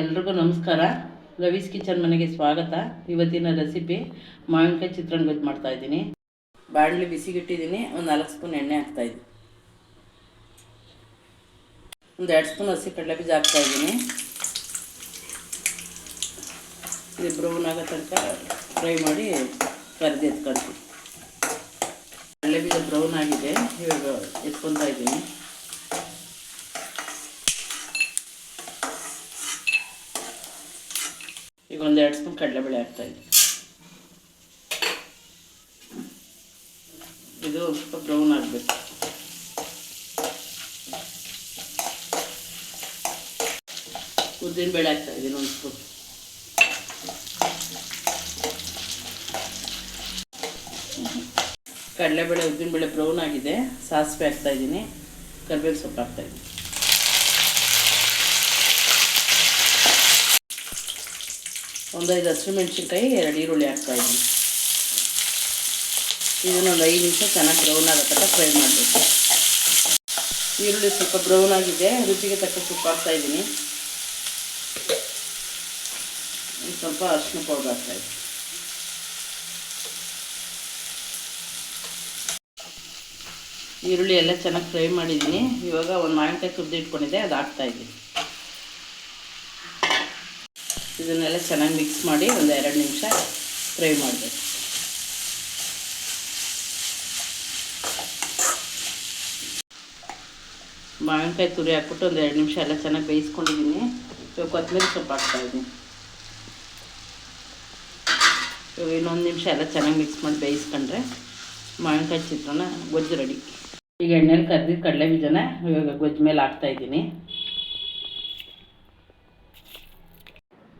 ಎಲ್ರಿಗೂ ನಮಸ್ಕಾರ. ರವೀಸ್ ಕಿಚನ್ ಮನೆಗೆ ಸ್ವಾಗತ. ಇವತ್ತಿನ ರೆಸಿಪಿ ಮಾವಿನಕಾಯಿ ಚಿತ್ರಾನ್ನ ಗೊಜ್ಜು ಮಾಡ್ತಾ ಇದ್ದೀನಿ. ಬಾಣಲಿ ಬಿಸಿಗಿಟ್ಟಿದ್ದೀನಿ. ಒಂದು ನಾಲ್ಕು ಸ್ಪೂನ್ ಎಣ್ಣೆ ಹಾಕ್ತಾ ಇದ್ದೀನಿ. ಒಂದು ಎರಡು ಸ್ಪೂನ್ ಹಸಿ ಕಡಲೆ ಬೀಜ ಹಾಕ್ತಾ ಇದ್ದೀನಿ. ಇದು ಬ್ರೌನ್ ಆಗೋ ತನಕ ಫ್ರೈ ಮಾಡಿ ಕರೆದು ಎತ್ಕೊಳ್ತೀನಿ. ಕಡಲೆ ಬೀಜ ಬ್ರೌನ್ ಆಗಿದೆ. ಇವಾಗ ಎತ್ಕೊತಾ ಇದ್ದೀನಿ. ಈಗ ಒಂದು ಎರಡು ಸ್ಪೂನ್ ಕಡಲೆಬೇಳೆ ಹಾಕ್ತಾ ಇದ್ದೀನಿ ಇದು ಸ್ವಲ್ಪ ಬ್ರೌನ್ ಆಗಬೇಕು. ಉದ್ದಿನಬೇಳೆ ಹಾಕ್ತಾ ಇದ್ದೀನಿ ಒಂದು ಸ್ಪೂನ್. ಕಡಲೆಬೇಳೆ ಉದ್ದಿನಬೇಳೆ ಬ್ರೌನ್ ಆಗಿದೆ. ಸಾಸಿವೆ ಹಾಕ್ತಾ ಇದ್ದೀನಿ. ಕರಿಬೇವು ಸೊಪ್ಪು ಹಾಕ್ತಾ ಇದ್ದೀನಿ ಒಂದು ಐದು ಹಸಿರು ಮೆಣಸಿನ್ಕಾಯಿ, ಎರಡು ಈರುಳ್ಳಿ ಹಾಕ್ತಾ ಇದ್ದೀನಿ. ಇದನ್ನೊಂದು ಐದು ನಿಮಿಷ ಚೆನ್ನಾಗಿ ಬ್ರೌನ್ ಆಗೋ ತಕ್ಕ ಫ್ರೈ ಮಾಡಬೇಕು. ಈರುಳ್ಳಿ ಸ್ವಲ್ಪ ಬ್ರೌನ್ ಆಗಿದೆ, ರುಚಿಗೆ ತಕ್ಕ ಉಪ್ಪು ಹಾಕ್ತಾ ಇದ್ದೀನಿ. ಸ್ವಲ್ಪ ಅರಿಶಿನ ಪೌಡರ್ ಹಾಕ್ತಾ ಇದ್ದೀನಿ. ಈರುಳ್ಳಿ ಎಲ್ಲ ಚೆನ್ನಾಗಿ ಫ್ರೈ ಮಾಡಿದ್ದೀನಿ. ಇವಾಗ ಒಂದು ಮಾವಿನಕಾಯಿ ತುರಿದು ಇಟ್ಕೊಂಡಿದ್ದೆ ಅದು ಹಾಕ್ತಾ ಇದ್ದೀನಿ ಇದನ್ನೆಲ್ಲ ಚೆನ್ನಾಗಿ ಮಿಕ್ಸ್ ಮಾಡಿ ಒಂದು ಎರಡು ನಿಮಿಷ ಫ್ರೈ ಮಾಡಬೇಕು. ಮಾವಿನಕಾಯಿ ತುರಿ ಹಾಕ್ಬಿಟ್ಟು ಒಂದು ಎರಡು ನಿಮಿಷ ಎಲ್ಲ ಚೆನ್ನಾಗಿ ಬೇಯಿಸ್ಕೊಂಡಿದ್ದೀನಿ. ಇವಾಗ ಕೊತ್ತಂಬರಿ ಸೊಪ್ಪು ಹಾಕ್ತಾಯಿದ್ದೀನಿ ಇವಾಗ ಇನ್ನೊಂದು ನಿಮಿಷ ಎಲ್ಲ ಚೆನ್ನಾಗಿ ಮಿಕ್ಸ್ ಮಾಡಿ ಬೇಯಿಸ್ಕೊಂಡ್ರೆ ಮಾವಿನಕಾಯಿ ಚಿತ್ರಾನ್ನ ಗೊಜ್ಜು ರೆಡಿ ಈಗ ಎಣ್ಣೆಲಿ ಕರ್ದಿದ್ದು ಕಡಲೆ ಬೀಜನ ಇವಾಗ ಗೊಜ್ಜು ಮೇಲೆ ಹಾಕ್ತಾಯಿದ್ದೀನಿ